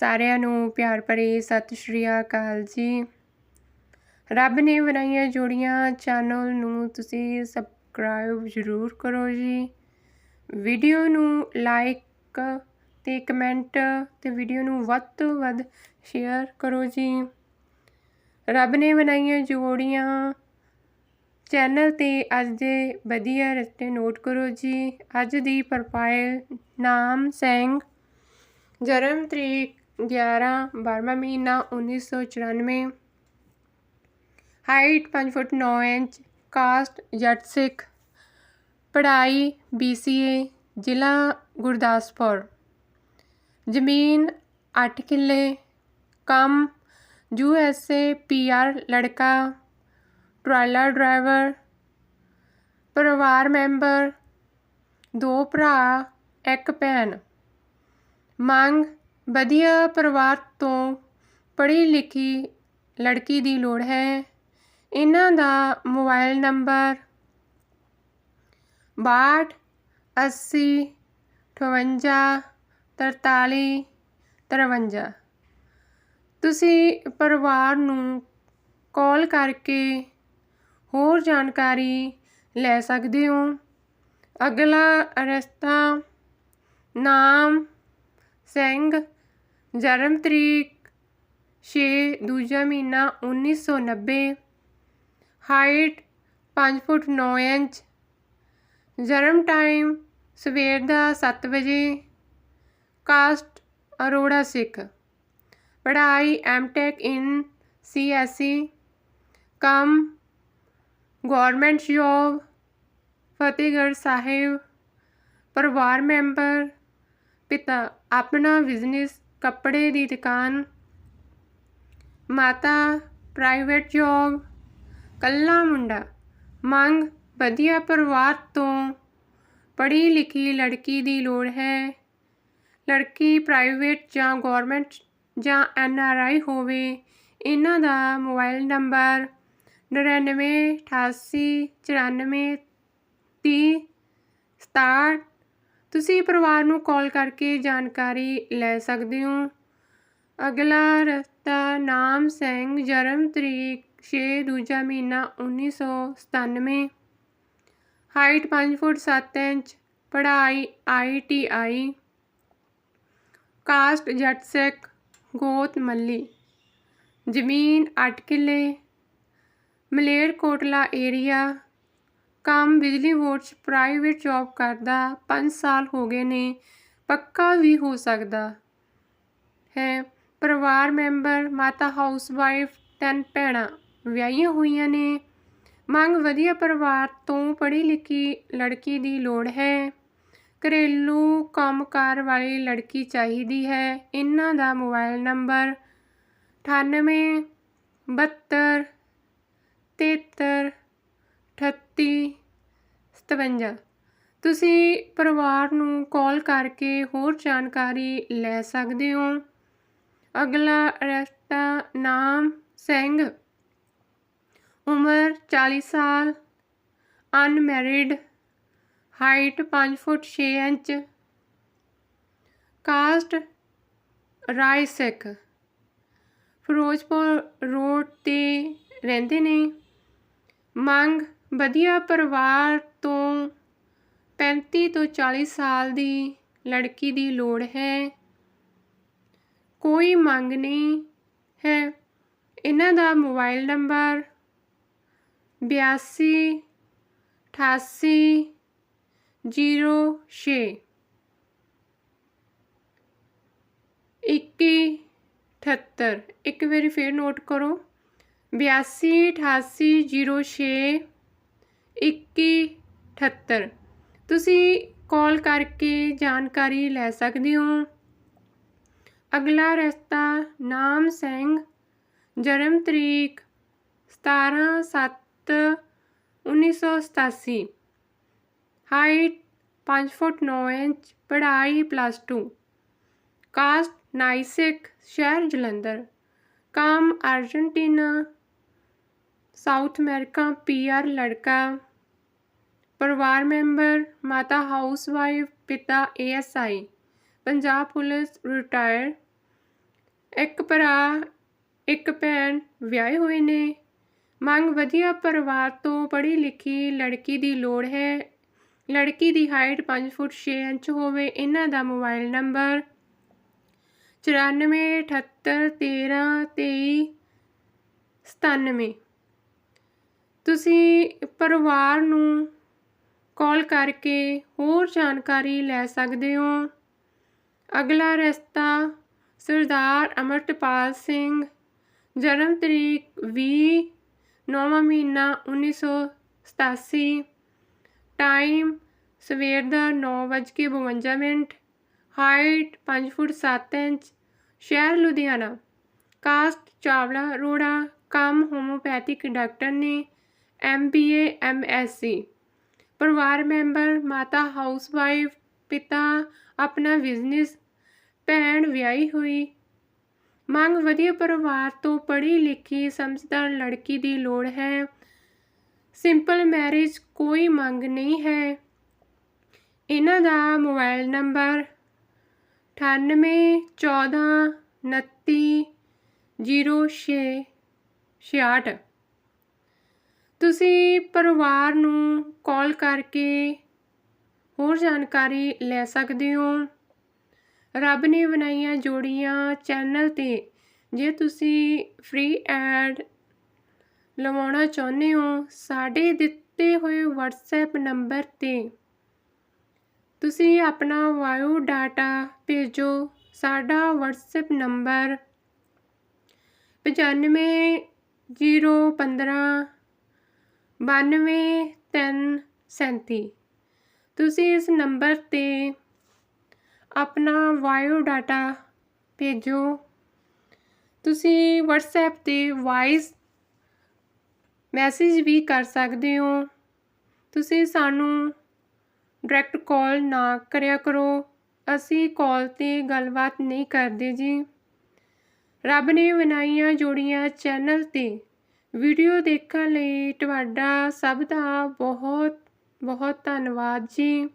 ਸਾਰਿਆਂ ਨੂੰ ਪਿਆਰ ਭਰੀ ਸਤਿ ਸ਼੍ਰੀ ਅਕਾਲ ਜੀ। ਰੱਬ ਨੇ ਬਣਾਈਆਂ ਜੋੜੀਆਂ ਚੈਨਲ ਨੂੰ ਤੁਸੀਂ ਸਬਸਕ੍ਰਾਈਬ ਜ਼ਰੂਰ ਕਰੋ ਜੀ। ਵੀਡੀਓ ਨੂੰ ਲਾਈਕ ਤੇ ਕਮੈਂਟ ਤੇ ਵੀਡੀਓ ਨੂੰ ਵੱਧ ਤੋਂ ਵੱਧ ਸ਼ੇਅਰ ਕਰੋ ਜੀ। ਰੱਬ ਨੇ ਬਣਾਈਆਂ ਜੋੜੀਆਂ ਚੈਨਲ ਤੇ ਅੱਜ ਦੇ ਵਧੀਆ ਰਸਤੇ ਨੋਟ ਕਰੋ ਜੀ। ਅੱਜ ਦੀ ਪ੍ਰੋਫਾਈਲ ਨਾਮ ਸਿੰਘ, ਜਨਮ ਤਰੀਕ 11 12ਵਾਂ ਮਹੀਨਾ 1994 height 5 foot 9 inch caste Jatt ਸਿੱਖ ਪੜ੍ਹਾਈ BCA ਜ਼ਿਲ੍ਹਾ ਗੁਰਦਾਸਪੁਰ ਜ਼ਮੀਨ 8 ਕਿੱਲੇ ਕੰਮ USA PR ਲੜਕਾ ਟਰਾਲਾ ਡਰਾਈਵਰ ਪਰਿਵਾਰ ਮੈਂਬਰ ਦੋ ਭਰਾ ਇੱਕ ਭੈਣ ਮੰਗ ਵਧੀਆ ਪਰਿਵਾਰ ਤੋਂ ਪੜ੍ਹੀ ਲਿਖੀ ਲੜਕੀ ਦੀ ਲੋੜ ਹੈ। ਇਹਨਾਂ ਦਾ ਮੋਬਾਈਲ ਨੰਬਰ 62 80 58 43 53 ਤੁਸੀਂ ਪਰਿਵਾਰ ਨੂੰ ਕਾਲ ਕਰਕੇ ਹੋਰ ਜਾਣਕਾਰੀ ਲੈ ਸਕਦੇ ਹੋ। ਅਗਲਾ ਰਸਤਾ, ਨਾਮ, ਸਿੰਘ ਜਨਮ ਤਰੀਕ 6 ਦੂਜਾ ਮਹੀਨਾ 1990 ਹਾਈਟ 5 ਫੁੱਟ 9 ਇੰਚ। ਜਨਮ ਟਾਈਮ ਸਵੇਰ ਦਾ 7 ਵਜੇ। ਕਾਸਟ ਅਰੋੜਾ ਸਿੱਖ। ਪੜ੍ਹਾਈ ਐਮਟੈਕ ਇਨ ਸੀਐਸਈ ਕੰਮ ਗਵਰਨਮੈਂਟ ਜੋਬ ਫਤਿਹਗੜ੍ਹ ਸਾਹਿਬ। ਪਰਿਵਾਰ ਮੈਂਬਰ ਪਿਤਾ ਆਪਣਾ ਬਿਜ਼ਨਸ ਕੱਪੜੇ ਦੀ ਦੁਕਾਨ, ਮਾਤਾ ਪ੍ਰਾਈਵੇਟ ਜੋਬ ਕੱਲਾ ਮੁੰਡਾ, ਮੰਗ ਵਧੀਆ ਪਰਿਵਾਰ ਤੋਂ ਪੜ੍ਹੀ ਲਿਖੀ ਲੜਕੀ ਦੀ ਲੋੜ ਹੈ। ਲੜਕੀ ਪ੍ਰਾਈਵੇਟ ਜਾਂ ਗਵਰਨਮੈਂਟ ਜਾਂ ਐਨ ਆਰ ਆਈ ਹੋਵੇ, ਇਹਨਾਂ ਦਾ ਮੋਬਾਈਲ ਨੰਬਰ ਨੜਿਨਵੇਂ, ਅਠਾਸੀ, ਚੁਰਾਨਵੇਂ, ਤੀਹ, ਸਤਾਹਠ ਤੁਸੀਂ ਪਰਿਵਾਰ ਨੂੰ ਕਾਲ ਕਰਕੇ ਜਾਣਕਾਰੀ ਲੈ ਸਕਦੇ ਹੋ। ਅਗਲਾ ਰਸਤਾ ਨਾਮ ਸਿੰਘ ਜਨਮ ਤਰੀਕ 6 ਦੂਜਾ ਮਹੀਨਾ 1997 ਹਾਈਟ 5 ਫੁੱਟ 7 ਇੰਚ, ਪੜ੍ਹਾਈ ਆਈਟੀਆਈ ਕਾਸਟ ਜੱਟ ਸਿੱਖ ਗੋਤ ਮੱਲੀ। ਜ਼ਮੀਨ 8 ਕਿੱਲੇ। ਮਲੇਰਕੋਟਲਾ ਏਰੀਆ ਕੰਮ ਬਿਜਲੀ ਬੋਰਡ 'ਚ ਪ੍ਰਾਈਵੇਟ ਜੌਬ ਕਰਦਾ 5 ਸਾਲ ਹੋ ਗਏ ਨੇ, ਪੱਕਾ ਵੀ ਹੋ ਸਕਦਾ ਹੈ। ਪਰਿਵਾਰ ਮੈਂਬਰ, ਮਾਤਾ ਹਾਊਸ ਵਾਈਫ ਤਿੰਨ ਭੈਣਾਂ ਵਿਆਹੀਆਂ ਹੋਈਆਂ ਨੇ। ਮੰਗ ਵਧੀਆ ਪਰਿਵਾਰ ਤੋਂ ਪੜ੍ਹੀ ਲਿਖੀ ਲੜਕੀ ਦੀ ਲੋੜ ਹੈ। ਘਰੇਲੂ ਕੰਮਕਾਰ ਵਾਲੀ ਲੜਕੀ ਚਾਹੀਦੀ ਹੈ। ਇਹਨਾਂ ਦਾ ਮੋਬਾਈਲ ਨੰਬਰ 98 72 73 38 57 ਤੁਸੀਂ ਪਰਿਵਾਰ ਨੂੰ ਕਾਲ ਕਰਕੇ ਹੋਰ ਜਾਣਕਾਰੀ ਲੈ ਸਕਦੇ ਹੋ। ਅਗਲਾ ਰਸਤਾ ਨਾਮ ਸਿੰਘ। ਉਮਰ 40 ਸਾਲ, unmarried, height 5 foot 6 inch. Caste Rai Sikh. Firozpur road ਤੇ ਰਹਿੰਦੇ ਨੇ। ਮੰਗ ਵਧੀਆ ਪਰਿਵਾਰ ਤੋਂ 35 ਤੋਂ 40 ਸਾਲ ਦੀ ਲੜਕੀ ਦੀ ਲੋੜ ਹੈ। ਕੋਈ ਮੰਗ ਨਹੀਂ ਹੈ। ਇਹਨਾਂ ਦਾ ਮੋਬਾਈਲ ਨੰਬਰ 82 88 06 ਇੱਕੀ 78 ਇੱਕ ਵਾਰੀ ਫੇਰ ਨੋਟ ਕਰੋ। ਬਿਆਸੀ, ਅਠਾਸੀ, ਜ਼ੀਰੋ, ਛੇ ਇੱਕੀ ਅਠੱਤਰ ਤੁਸੀਂ ਕਾਲ ਕਰਕੇ ਜਾਣਕਾਰੀ ਲੈ ਸਕਦੇ ਹੋ ਅਗਲਾ ਰਸਤਾ ਨਾਮ ਸਿੰਘ ਜਨਮ ਤਰੀਕ 17 7 1987 ਹਾਈਟ 5 ਫੁੱਟ 9 ਇੰਚ ਪੜ੍ਹਾਈ ਪਲੱਸ 2 ਕਾਸਟ ਨਾਈਸਿਕ ਸ਼ਹਿਰ ਜਲੰਧਰ ਕੰਮ ਅਰਜਨਟੀਨਾ ਸਾਊਥ ਅਮਰੀਕਾ ਪੀਆਰ ਲੜਕਾ ਪਰਿਵਾਰ ਮੈਂਬਰ, ਮਾਤਾ ਹਾਊਸਵਾਈਫ, ਪਿਤਾ ਏਐਸਆਈ, ਪੰਜਾਬ ਪੁਲਿਸ, ਰਿਟਾਇਰ। ਇੱਕ ਭਰਾ, ਇੱਕ ਭੈਣ ਵਿਆਹੇ ਹੋਏ ਨੇ। ਮੰਗ ਵਧੀਆ ਪਰਿਵਾਰ ਤੋਂ ਪੜ੍ਹੀ ਲਿਖੀ ਲੜਕੀ ਦੀ ਲੋੜ ਹੈ। ਲੜਕੀ ਦੀ ਹਾਈਟ 5 ਫੁੱਟ 6 ਇੰਚ ਹੋਵੇ, ਇਹਨਾਂ ਦਾ ਮੋਬਾਈਲ ਨੰਬਰ 94 78 13 23 97 ਤੁਸੀਂ ਪਰਿਵਾਰ ਨੂੰ ਕਾਲ ਕਰਕੇ ਹੋਰ ਜਾਣਕਾਰੀ ਲੈ ਸਕਦੇ ਹੋ। ਅਗਲਾ ਰਸਤਾ, ਸਰਦਾਰ ਅਮਰਤਪਾਲ ਸਿੰਘ। ਜਨਮ ਤਰੀਕ 20 ਨੌਵਾਂ ਮਹੀਨਾ 1987 ਟਾਈਮ ਸਵੇਰ ਦਾ 9:52 ਮਿੰਟ। Height 5 foot 7 inch. ਸ਼ਹਿਰ ਲੁਧਿਆਣਾ। ਕਾਸਟ ਚਾਵਲਾ ਅਰੋੜਾ ਕੰਮ ਹੋਮੋਪੈਥਿਕ ਡਾਕਟਰ ਨੇ ਐਮਬੀਏ ਐਮਐਸਸੀ ਪਰਿਵਾਰ ਮੈਂਬਰ, ਮਾਤਾ, ਹਾਊਸਵਾਈਫ, ਪਿਤਾ, ਆਪਣਾ ਬਿਜ਼ਨਸ, ਭੈਣ ਵਿਆਹੀ ਹੋਈ। ਮੰਗ ਵਧੀਆ ਪਰਿਵਾਰ ਤੋਂ ਪੜ੍ਹੀ ਲਿਖੀ, ਸਮਝਦਾਰ ਲੜਕੀ ਦੀ ਲੋੜ ਹੈ। ਸਿੰਪਲ ਮੈਰਿਜ ਕੋਈ ਮੰਗ ਨਹੀਂ ਹੈ। ਇਹਨਾਂ ਦਾ ਮੋਬਾਈਲ ਨੰਬਰ 98 14 29 06 66 ਤੁਸੀਂ ਪਰਿਵਾਰ ਨੂੰ ਕਾਲ ਕਰਕੇ ਹੋਰ ਜਾਣਕਾਰੀ ਲੈ ਸਕਦੇ ਹੋ। ਰੱਬ ਨੇ ਬਣਾਈਆਂ ਜੋੜੀਆਂ ਚੈਨਲ ਤੇ ਜੇ ਤੁਸੀਂ ਫ੍ਰੀ ਐਡ ਲਵਾਉਣਾ ਚਾਹੁੰਦੇ ਹੋ, ਸਾਡੇ ਦਿੱਤੇ ਹੋਏ WhatsApp ਨੰਬਰ ਤੇ ਤੁਸੀਂ ਆਪਣਾ ਵਾਇਓ ਡਾਟਾ ਭੇਜੋ। ਸਾਡਾ WhatsApp ਨੰਬਰ 95 015 ਬਾਨਵੇਂ ਤਿੰਨ ਸੈਂਤੀ। ਤੁਸੀਂ ਇਸ ਨੰਬਰ 'ਤੇ ਆਪਣਾ ਵਾਇਓ ਡਾਟਾ ਭੇਜੋ। ਤੁਸੀਂ WhatsApp 'ਤੇ ਵਾਇਸ ਮੈਸੇਜ ਵੀ ਕਰ ਸਕਦੇ ਹੋ। ਤੁਸੀਂ ਸਾਨੂੰ ਡਾਇਰੈਕਟ ਕਾਲ ਨਾ ਕਰਿਆ ਕਰੋ। ਅਸੀਂ ਕਾਲ 'ਤੇ ਗੱਲਬਾਤ ਨਹੀਂ ਕਰਦੇ ਜੀ। ਰੱਬ ਨੇ ਬਣਾਈਆਂ ਜੋੜੀਆਂ ਚੈਨਲ 'ਤੇ ਵੀਡੀਓ ਦੇਖਣ ਲਈ ਤੁਹਾਡਾ ਸਭ ਦਾ ਬਹੁਤ ਬਹੁਤ ਧੰਨਵਾਦ ਜੀ।